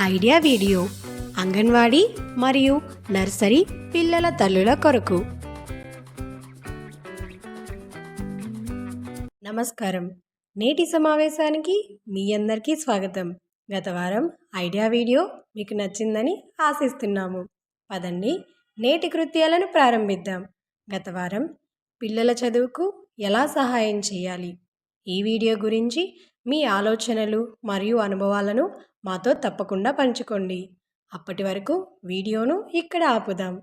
Idea video anganwadi మరియు nursery పిల్లల తల్లుల కొరకు. నమస్కారం. నేటి సమావేశానికి మీ అందరికీ స్వాగతం. గత వారం ఐడియా వీడియో మీకు నచ్చిందని ఆశిస్తున్నాము. పదండి నేటి కృత్యాలను ప్రారంభిద్దాం. గత వారం పిల్లల చదువుకు ఎలా సహాయం చేయాలి? ఈ వీడియో గురించి మీ ఆలోచనలు మరియు అనుభవాలను మాతో తప్పకుండా పంచుకోండి. అప్పటి వరకు వీడియోను ఇక్కడ ఆపుదాం.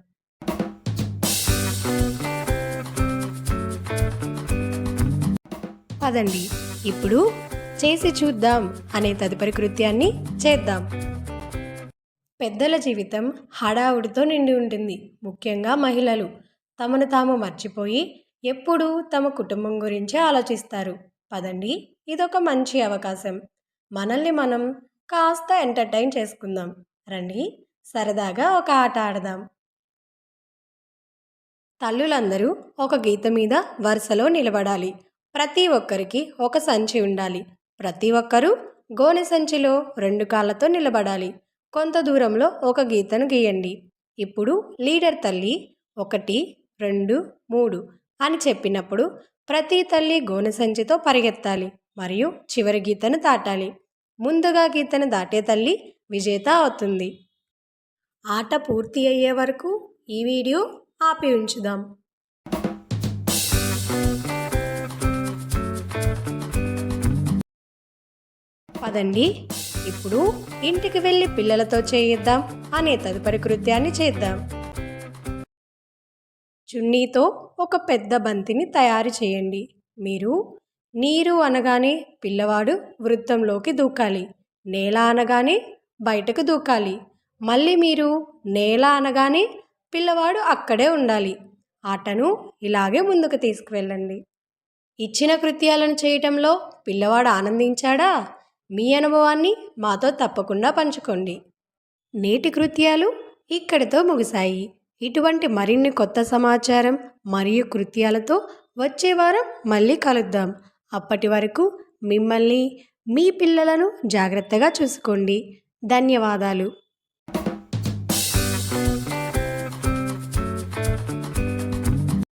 పదండి. ఇప్పుడు చేసి చూద్దాం అనే తదుపరి కృత్యాన్ని చేద్దాం. పెద్దల జీవితం హడావుడితో నిండి ఉంటుంది. ముఖ్యంగా మహిళలు. తమను తాము మర్చిపోయి ఎప్పుడూ తమ కుటుంబం గురించే ఆలోచిస్తారు. పదండి. ఇదొక మంచి అవకాశం. మనల్ని మనం కాస్త ఎంటర్టైన్ చేసుకుందాం. రండి. సరదాగా ఒక ఆట ఆడదాం. తల్లులందరూ ఒక గీత మీద వరుసలో నిలబడాలి. ప్రతి ఒక్కరికి ఒక సంచి ఉండాలి. ప్రతి ఒక్కరూ గోనె సంచిలో రెండు కాళ్ళతో నిలబడాలి. కొంత దూరంలో ఒక గీతను గీయండి. ఇప్పుడు లీడర్ తల్లి ఒకటి రెండు మూడు అని చెప్పినప్పుడు ప్రతి తల్లి గోనె సంచితో పరిగెత్తాలి. మరియు చివరి గీతను దాటాలి. ముందుగా గీతను దాటే తల్లి విజేత అవుతుంది. ఆట పూర్తి అయ్యే వరకు ఈ వీడియో ఆపి ఉంచుదాం. పదండి. ఇప్పుడు ఇంటికి వెళ్ళి పిల్లలతో చేయిద్దాం అనే తదుపరి కృత్యాన్ని చేద్దాం. చున్నీతో ఒక పెద్ద బంతిని తయారు చేయండి. మీరు నీరు అనగానే పిల్లవాడు వృత్తంలోకి దూకాలి. నేల అనగానే బయటకు దూకాలి. మళ్ళీ మీరు నేల అనగానే పిల్లవాడు అక్కడే ఉండాలి. ఆటను ఇలాగే ముందుకు తీసుకువెళ్ళండి. ఇచ్చిన కృత్యాలను చేయటంలో పిల్లవాడు ఆనందించాడా? మీ అనుభవాన్ని మాతో తప్పకుండా పంచుకోండి. నేటి కృత్యాలు ఇక్కడితో ముగిశాయి. ఇటువంటి మరిన్ని కొత్త సమాచారం మరియు కృత్యాలతో వచ్చే వారం మళ్ళీ కలుద్దాం. అప్పటి వరకు మిమ్మల్ని మీ పిల్లలను జాగ్రత్తగా చూసుకోండి. ధన్యవాదాలు.